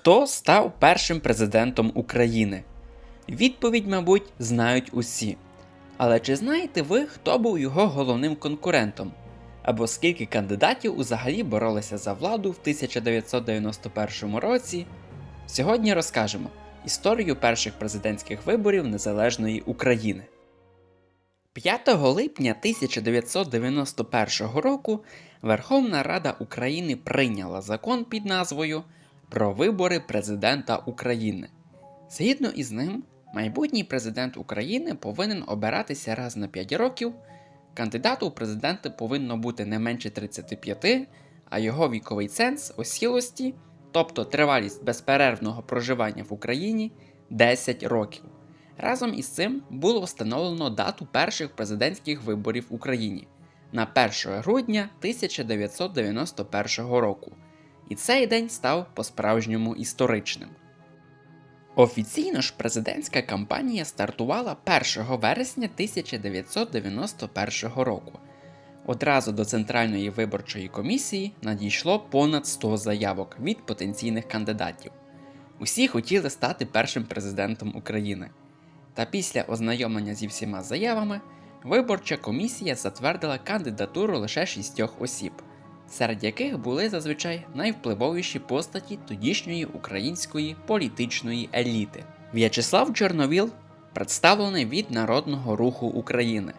Хто став першим президентом України? Відповідь, мабуть, знають усі. Але чи знаєте ви, хто був його головним конкурентом? Або скільки кандидатів взагалі боролися за владу в 1991 році? Сьогодні розкажемо історію перших президентських виборів Незалежної України. 5 липня 1991 року Верховна Рада України прийняла закон під назвою Про вибори президента України. Згідно із ним, майбутній президент України повинен обиратися раз на 5 років. Кандидату у президенти повинно бути не менше 35, а його віковий ценз осілості, тобто тривалість безперервного проживання в Україні 10 років. Разом із цим було встановлено дату перших президентських виборів в Україні на 1 грудня 1991 року. І цей день став по-справжньому історичним. Офіційно ж президентська кампанія стартувала 1 вересня 1991 року. Одразу до Центральної виборчої комісії надійшло понад 100 заявок від потенційних кандидатів. Усі хотіли стати першим президентом України. Та після ознайомлення зі всіма заявами виборча комісія затвердила кандидатуру лише шістьох осіб, серед яких були зазвичай найвпливовіші постаті тодішньої української політичної еліти. В'ячеслав Чорновіл представлений від Народного руху України,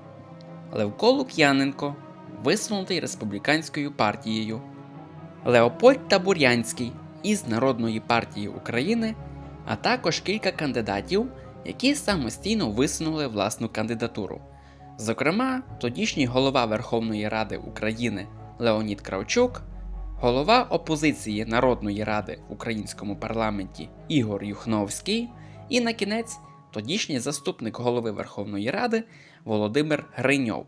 Левко Лук'яненко, висунутий республіканською партією, Леопольд Табурянський із Народної партії України, а також кілька кандидатів, які самостійно висунули власну кандидатуру. Зокрема, тодішній голова Верховної Ради України Леонід Кравчук, голова опозиції Народної Ради в українському парламенті Ігор Юхновський і на кінець тодішній заступник голови Верховної Ради Володимир Гриньов.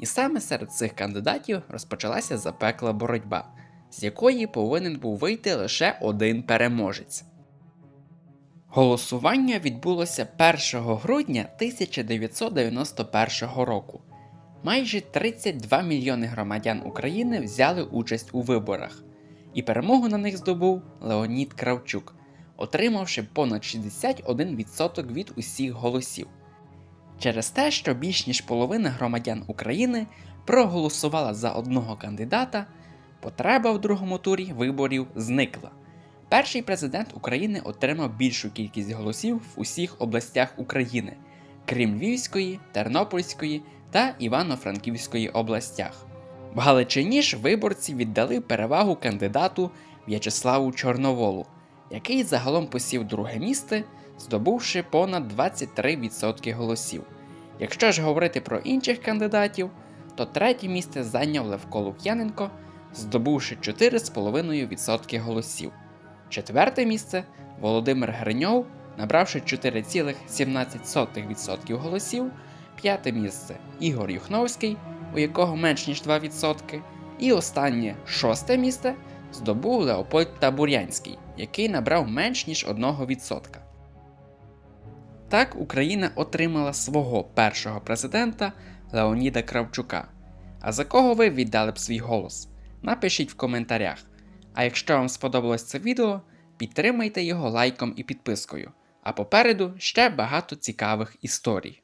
І саме серед цих кандидатів розпочалася запекла боротьба, з якої повинен був вийти лише один переможець. Голосування відбулося 1 грудня 1991 року. Майже 32 мільйони громадян України взяли участь у виборах, і перемогу на них здобув Леонід Кравчук, отримавши понад 61% від усіх голосів. Через те, що більш ніж половина громадян України проголосувала за одного кандидата, потреба в другому турі виборів зникла. Перший президент України отримав більшу кількість голосів в усіх областях України, крім Львівської, Тернопільської та Івано-Франківської областях. В Галичині ж виборці віддали перевагу кандидату В'ячеславу Чорноволу, який загалом посів друге місце, здобувши понад 23% голосів. Якщо ж говорити про інших кандидатів, то третє місце зайняв Левко Лук'яненко, здобувши 4,5% голосів. Четверте місце Володимир Гриньов, набравши 4,17% голосів. П'яте місце Ігор Юхновський, у якого менш ніж 2%. І останнє шосте місце здобув Леопольд Табурянський, який набрав менш ніж 1%. Так Україна отримала свого першого президента Леоніда Кравчука. А за кого ви віддали б свій голос? Напишіть в коментарях. А якщо вам сподобалось це відео, підтримайте його лайком і підпискою. А попереду ще багато цікавих історій.